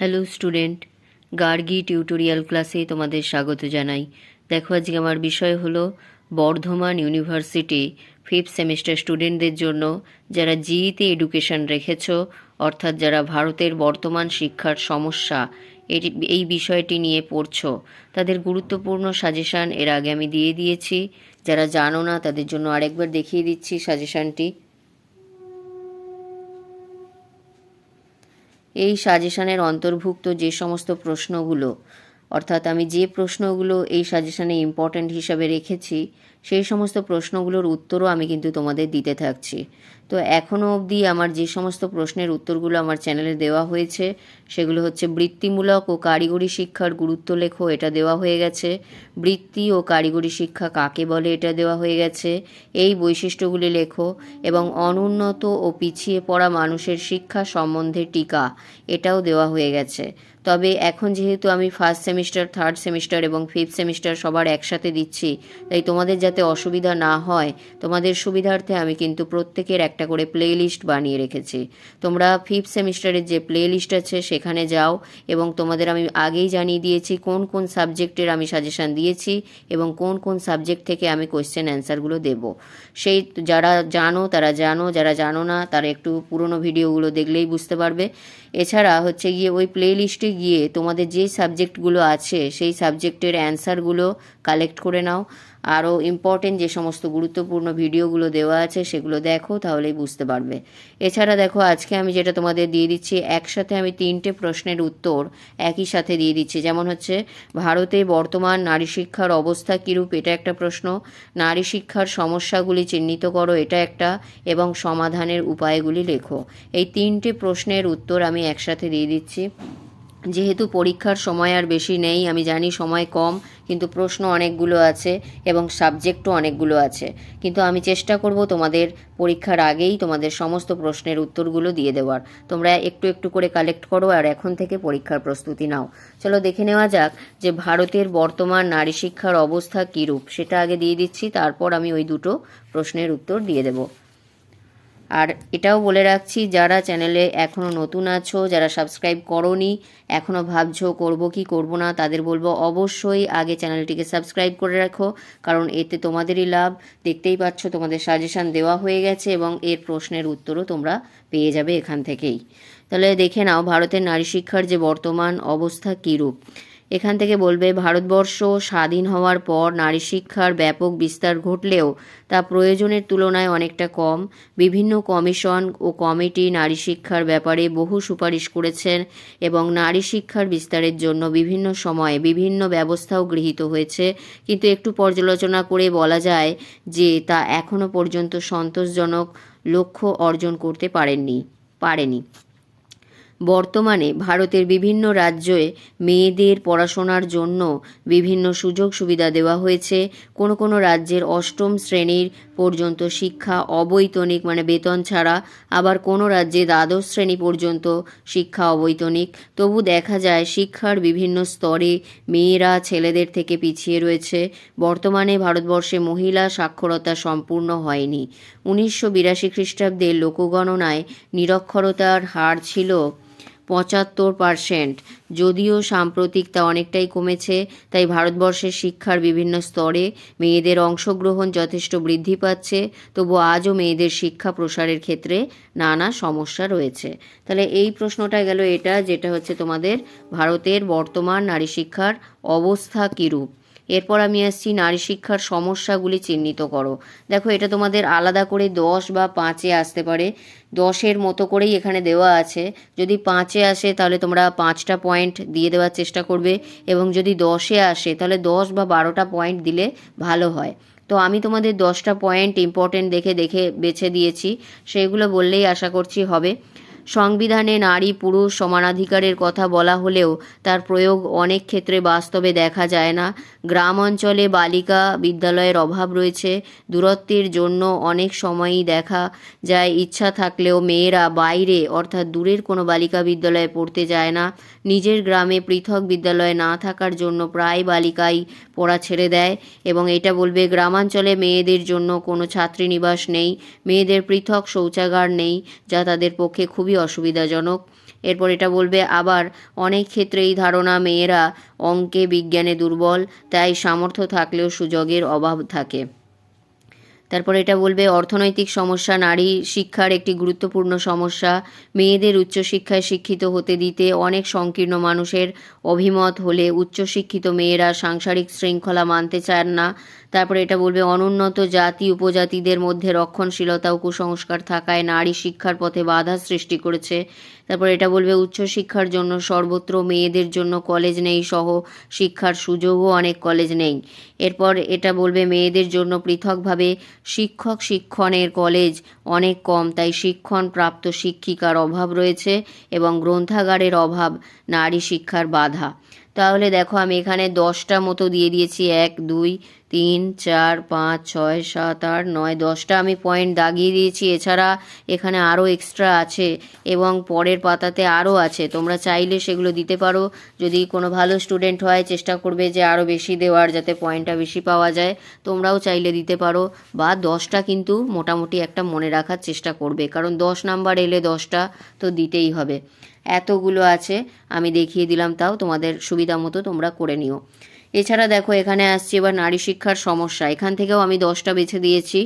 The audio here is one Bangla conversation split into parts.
হ্যালো স্টুডেন্ট গার্গি টিউটোরিয়াল ক্লাসে তোমাদের স্বাগত জানাই। দেখো, আজকে আমার বিষয় হলো বর্ধমান ইউনিভার্সিটি ফিফথ সেমিস্টার স্টুডেন্টদের জন্য যারা জিইতে এডুকেশন রেখেছো, অর্থাৎ যারা ভারতের বর্তমান শিক্ষার সমস্যা, এটি, এই বিষয়টি নিয়ে পড়ছো। তাদের গুরুত্বপূর্ণ সাজেশান এর আগে আমি দিয়ে দিয়েছি। যারা জানো না, তাদের জন্য আরেকবার দেখিয়ে দিচ্ছি সাজেশানটি এই সাজেশনের অন্তর্ভুক্ত যে সমস্ত প্রশ্নগুলো অর্থাৎ আমি যে প্রশ্নগুলো এই সাজেশনে ইম্পর্ট্যান্ট হিসাবে রেখেছি, সেই সমস্ত প্রশ্নগুলোর উত্তরও আমি কিন্তু তোমাদের দিতে থাকছি। তো এখনও অবধি আমার যে সমস্ত প্রশ্নের উত্তরগুলো আমার চ্যানেলে দেওয়া হয়েছে, সেগুলো হচ্ছে বৃত্তিমূলক ও কারিগরি শিক্ষার গুরুত্ব লেখো, এটা দেওয়া হয়ে গেছে। বৃত্তি ও কারিগরি শিক্ষা কাকে বলে, এটা দেওয়া হয়ে গেছে। এই বৈশিষ্ট্যগুলি লেখো এবং অনুন্নত ও পিছিয়ে পড়া মানুষের শিক্ষা সম্বন্ধে টিকা, এটাও দেওয়া হয়ে গেছে। তবে এখন যেহেতু আমি ফার্স্ট সেমিস্টার থার্ড সেমিস্টার এবং ফিফথ সেমিস্টার সবার একসাথে দিচ্ছি, তাই তোমাদের যাতে অসুবিধা না হয়, তোমাদের সুবিধার্থে আমি কিন্তু প্রত্যেকের একটা করে প্লে লিস্ট বানিয়ে রেখেছি। তোমরা ফিফথ সেমিস্টারের যে প্লে লিস্ট আছে সেখানে যাও এবং তোমাদের আমি আগেই জানিয়ে দিয়েছি কোন কোন সাবজেক্টের আমি সাজেশান দিয়েছি এবং কোন কোন সাবজেক্ট থেকে আমি কোয়েশ্চেন অ্যান্সারগুলো দেব। সেই যারা জানো, তারা জানো, যারা জানো না, তারা একটু পুরনো ভিডিওগুলো দেখলেই বুঝতে পারবে। এছাড়া হচ্ছে গিয়ে ওই প্লে লিস্টে গিয়ে তোমাদের যে সাবজেক্টগুলো আছে, সেই সাবজেক্টের অ্যান্সারগুলো কালেক্ট করে নাও। আরও ইম্পর্টেন্ট যে সমস্ত গুরুত্বপূর্ণ ভিডিওগুলো দেওয়া আছে, সেগুলো দেখো, তাহলেই বুঝতে পারবে। এছাড়া দেখো, আজকে আমি যেটা তোমাদের দিয়ে দিচ্ছি, একসাথে আমি তিনটে প্রশ্নের উত্তর একই সাথে দিয়ে দিচ্ছি। যেমন হচ্ছে, ভারতে বর্তমান নারী শিক্ষার অবস্থা কীরূপ, এটা একটা প্রশ্ন। নারী শিক্ষার সমস্যাগুলি চিহ্নিত করো, এটা একটা, এবং সমাধানের উপায়গুলি লেখো। এই তিনটে প্রশ্নের উত্তর আমি একসাথে দিয়ে দিচ্ছি। যেহেতু পরীক্ষার সময় আর বেশি নেই, আমি জানি সময় কম, কিন্তু প্রশ্ন অনেকগুলো আছে এবং সাবজেক্টও অনেকগুলো আছে। কিন্তু আমি চেষ্টা করব তোমাদের পরীক্ষার আগেই তোমাদের সমস্ত প্রশ্নের উত্তরগুলো দিয়ে দেওয়ার। তোমরা একটু একটু করে কালেক্ট করো আর এখন থেকে পরীক্ষার প্রস্তুতি নাও। চলো দেখে নেওয়া যাক যে ভারতের বর্তমান নারী শিক্ষার অবস্থা কীরূপ। সেটা আগে দিয়ে দিচ্ছি, তারপর আমি ওই দুটো প্রশ্নের উত্তর দিয়ে দেবো। আর এটাও বলে রাখছি, যারা চ্যানেলে এখনও নতুন আছো, যারা সাবস্ক্রাইব করনি এখনও ভাবছ করব কি করব না, তাদের বলব অবশ্যই আগে চ্যানেলটিকে সাবস্ক্রাইব করে রাখো, কারণ এতে তোমাদেরই লাভ। দেখতেই পাচ্ছ, তোমাদের সাজেশান দেওয়া হয়ে গেছে এবং এর প্রশ্নের উত্তরও তোমরা পেয়ে যাবে এখান থেকেই। তাহলে দেখে নাও, ভারতের নারী শিক্ষার যে বর্তমান অবস্থা কীরূপ? এখান থেকে বলবে, ভারতবর্ষ স্বাধীন হওয়ার পর নারী শিক্ষার ব্যাপক বিস্তার ঘটলেও তা প্রয়োজনের তুলনায় অনেকটা কম। বিভিন্ন কমিশন ও কমিটি নারী শিক্ষার ব্যাপারে বহু সুপারিশ করেছেন এবং নারী শিক্ষার বিস্তারের জন্য বিভিন্ন সময়ে বিভিন্ন ব্যবস্থাও গৃহীত হয়েছে। কিন্তু একটু পর্যালোচনা করে বলা যায় যে তা এখনও পর্যন্ত সন্তোষজনক লক্ষ্য অর্জন করতে পারেননি, পারেনি। বর্তমানে ভারতের বিভিন্ন রাজ্যে মেয়েদের পড়াশোনার জন্য বিভিন্ন সুযোগ সুবিধা দেওয়া হয়েছে। কোনো কোনো রাজ্যের অষ্টম শ্রেণির পর্যন্ত শিক্ষা অবৈতনিক মানে বেতন ছাড়া। আবার কোনো রাজ্যে দ্বাদশ শ্রেণি পর্যন্ত শিক্ষা অবৈতনিক। তবু দেখা যায় শিক্ষার বিভিন্ন স্তরে মেয়েরা ছেলেদের থেকে পিছিয়ে রয়েছে। বর্তমানে ভারতবর্ষে মহিলা সাক্ষরতা সম্পূর্ণ হয়নি। উনিশশো বিরাশি খ্রিস্টাব্দের লোকগণনায় নিরক্ষরতার হার ছিল পঁচাত্তর পারসেন্ট যদিও সাম্প্রতিক তা অনেকটাই কমেছে, তাই ভারতবর্ষের শিক্ষার বিভিন্ন স্তরে মেয়েদের অংশগ্রহণ যথেষ্ট বৃদ্ধি পাচ্ছে। তবু আজও মেয়েদের শিক্ষা প্রসারের ক্ষেত্রে নানা সমস্যা রয়েছে। তাহলে এই প্রশ্নটা গেল এটা, যেটা হচ্ছে তোমাদের ভারতের বর্তমান নারী শিক্ষার অবস্থা কীরূপ? এরপর আমি আসছি, নারী শিক্ষার সমস্যাগুলি চিহ্নিত করো। দেখো, এটা তোমাদের আলাদা করে দশ বা পাঁচে আসতে পারে। দশের মতো করেই এখানে দেওয়া আছে। যদি পাঁচে আসে, তাহলে তোমরা পাঁচটা পয়েন্ট দিয়ে দেওয়ার চেষ্টা করবে এবং যদি দশে আসে, তাহলে দশ বা বারোটা পয়েন্ট দিলে ভালো হয়। তো আমি তোমাদের দশটা পয়েন্ট ইম্পর্টেন্ট দেখে দেখে বেছে দিয়েছি। সেগুলো বললেই আশা করছি হবে। সংবিধানে নারী, পুরুষ সমানাধিকারের কথা বলা হলেও তার প্রয়োগ অনেক ক্ষেত্রে বাস্তবে দেখা যায় না। গ্রাম অঞ্চলে বালিকা বিদ্যালয়ের অভাব রয়েছে, দূরত্বের জন্য অনেক সময়ই দেখা যায়, ইচ্ছা থাকলেও মেয়েরা বাইরে অর্থাৎ দূরের কোনো বালিকা বিদ্যালয়ে পড়তে যায় না। নিজের গ্রামে পৃথক বিদ্যালয় না থাকার জন্য প্রায় বালিকাই পড়া ছেড়ে দেয় এবং এটা বলবে, গ্রামাঞ্চলে মেয়েদের জন্য কোনো ছাত্রীনিবাস নেই, মেয়েদের পৃথক শৌচাগার নেই, যা তাদের পক্ষে খুবই অসুবিধাজনক। এরপর এটা বলবে, আবার অনেক ক্ষেত্রে এই ধারণা মেয়েরা অঙ্কে বিজ্ঞানে দুর্বল, তাই সামর্থ্য থাকলেও সুযোগের অভাব থাকে। তারপর এটা বলবে, অর্থনৈতিক সমস্যা, নারী শিক্ষার একটি গুরুত্বপূর্ণ সমস্যা, মেয়েদের উচ্চশিক্ষায় শিক্ষিত হতে দিতে অনেক সংকীর্ণ মানুষের অভিমত হলে উচ্চশিক্ষিত মেয়েরা সাংসারিক শৃঙ্খলা মানতে চান না। তারপরে এটা বলবে, অনুন্নত জাতি উপজাতিদের মধ্যে রক্ষণশীলতা ও কুসংস্কার থাকায় নারী শিক্ষার পথে বাধা সৃষ্টি করেছে। তারপর এটা বলবে উচ্চশিক্ষার জন্য সর্বত্র মেয়েদের জন্য কলেজ নেই সহ শিক্ষার সুযোগও অনেক কলেজ নেই। এরপর এটা বলবে, মেয়েদের জন্য পৃথকভাবে শিক্ষক শিক্ষণের কলেজ অনেক কম, তাই শিক্ষণ প্রাপ্ত শিক্ষিকার অভাব রয়েছে এবং গ্রন্থাগারের অভাব নারী শিক্ষার বাধা। তাহলে দেখো আমি এখানে দশটা মতো দিয়ে দিয়েছি। এক, দুই, তিন, চার, পাঁচ, ছয়, সাত, আট, নয়, দশটা আমি পয়েন্ট দাগিয়ে দিয়েছি। এছাড়া এখানে আরও এক্সট্রা আছে এবং পরের পাতাতে আরও আছে। তোমরা চাইলে সেগুলো দিতে পারো। যদি কোনো ভালো স্টুডেন্ট হয়, চেষ্টা করবে যে আরও বেশি দেওয়ার যাতে পয়েন্টটা বেশি পাওয়া যায়। তোমরাও চাইলে দিতে পারো বা দশটা কিন্তু মোটামুটি একটা মনে রাখার চেষ্টা করবে। কারণ দশ নাম্বার এলে দশটা তো দিতেই হবে। এতগুলো আছে, আমি দেখিয়ে দিলাম তাও তোমাদের সুবিধা মতো তোমরা করে নিও। এছাড়া দেখো, এখানে আসছি এবার নারী শিক্ষার সমস্যা। এখান থেকেও আমি দশটা বেছে দিয়েছি।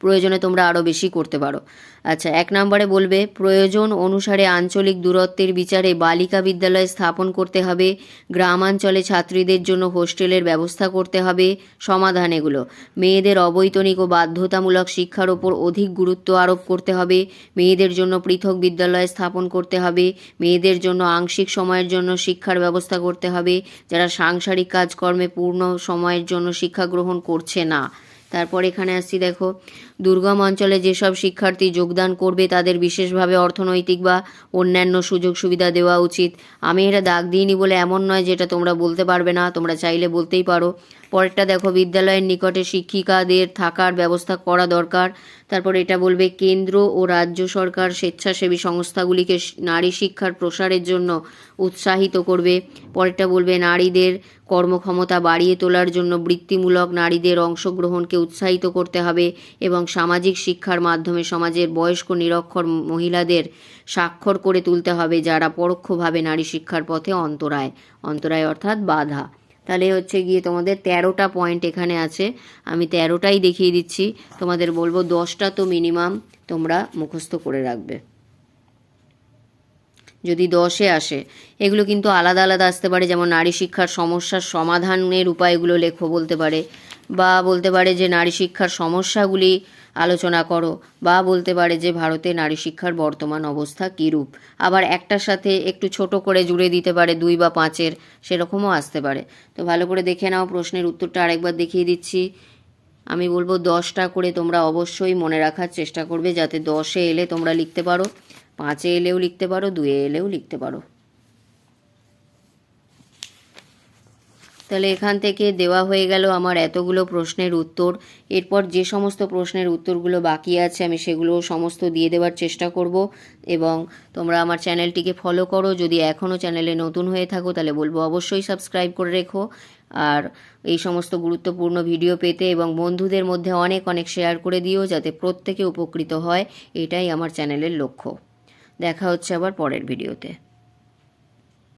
প্রয়োজনে তোমরা আরও বেশি করতে পারো। আচ্ছা এক নম্বরে বলবে, প্রয়োজন অনুসারে আঞ্চলিক দূরত্বের বিচারে বালিকা বিদ্যালয় স্থাপন করতে হবে, গ্রামাঞ্চলে ছাত্রীদের জন্য হোস্টেলের ব্যবস্থা করতে হবে, সমাধান এগুলো। মেয়েদের অবৈতনিক ও বাধ্যতামূলক শিক্ষার ওপর অধিক গুরুত্ব আরোপ করতে হবে, মেয়েদের জন্য পৃথক বিদ্যালয় স্থাপন করতে হবে, মেয়েদের জন্য আংশিক সময়ের জন্য শিক্ষার ব্যবস্থা করতে হবে, যারা সাংসারিক কাজকর্মে পূর্ণ সময়ের জন্য শিক্ষা গ্রহণ করছে না। তারপর এখানে আসছি, দেখো। দুর্গম অঞ্চলে যেসব শিক্ষার্থী যোগদান করবে, তাদের বিশেষভাবে অর্থনৈতিক বা অন্যান্য সুযোগ সুবিধা দেওয়া উচিত। আমি এটা দাগ দিইনি বলে এমন নয় যেটা তোমরা বলতে পারবে না, তোমরা চাইলে বলতেই পারো। পরেরটা দেখো, বিদ্যালয়ের নিকটে শিক্ষিকাদের থাকার ব্যবস্থা করা দরকার। তারপর এটা বলবে, কেন্দ্র ও রাজ্য সরকার স্বেচ্ছাসেবী সংস্থাগুলিকে নারী শিক্ষার প্রসারের জন্য উৎসাহিত করবে। পরেরটা বলবে, নারীদের কর্মক্ষমতা বাড়িয়ে তোলার জন্য বৃত্তিমূলক নারীদের অংশগ্রহণকে উৎসাহিত করতে হবে এবং সামাজিক শিক্ষার মাধ্যমে সমাজের বয়স্ক নিরক্ষর মহিলাদের স্বাক্ষর করে তুলতে হবে যারা পরোক্ষভাবে নারী শিক্ষার পথে অন্তরায় অন্তরায় অর্থাৎ বাধা। তাহলে হচ্ছে গিয়ে তোমাদের তেরোটা পয়েন্ট এখানে আছে। আমি তেরোটাই দেখিয়ে দিচ্ছি। তোমাদের বলব দশটা তো মিনিমাম তোমরা মুখস্থ করে রাখবে। যদি দশে আসে, এগুলো কিন্তু আলাদা আলাদা আসতে পারে। যেমন নারী শিক্ষার সমস্যার সমাধানের উপায়গুলো লেখো বলতে পারে। বা বলতে পারে যে নারী শিক্ষার সমস্যাগুলি আলোচনা করো, বা বলতে পারে যে ভারতে নারী শিক্ষার বর্তমান অবস্থা কীরূপ। আবার একটার সাথে একটু ছোট করে জুড়ে দিতে পারে, দুই বা পাঁচের, সেরকমও আসতে পারে। তো ভালো করে দেখে নাও, প্রশ্নের উত্তরটা আরেকবার দেখিয়ে দিচ্ছি। আমি বলব দশটা করে তোমরা অবশ্যই মনে রাখার চেষ্টা করবে, যাতে দশে এলে তোমরা লিখতে পারো, পাঁচে এলেও লিখতে পারো, দুয়ে এলেও লিখতে পারো। তাহলে এখান থেকে দেওয়া হয়ে গেল আমার এতগুলো প্রশ্নের উত্তর। এরপর যে সমস্ত প্রশ্নের উত্তরগুলো বাকি আছে, আমি সেগুলো সমস্ত দিয়ে দেওয়ার চেষ্টা করব। এবং তোমরা আমার চ্যানেলটিকে ফলো করো। যদি এখনও চ্যানেলে নতুন হয়ে থাকো, তাহলে বলব অবশ্যই সাবস্ক্রাইব করে রেখো। আর এই সমস্ত গুরুত্বপূর্ণ ভিডিও পেতে এবং বন্ধুদের মধ্যে অনেক অনেক শেয়ার করে দিও, যাতে প্রত্যেকে উপকৃত হয়। এটাই আমার চ্যানেলের লক্ষ্য। দেখা হচ্ছে আবার পরের ভিডিওতে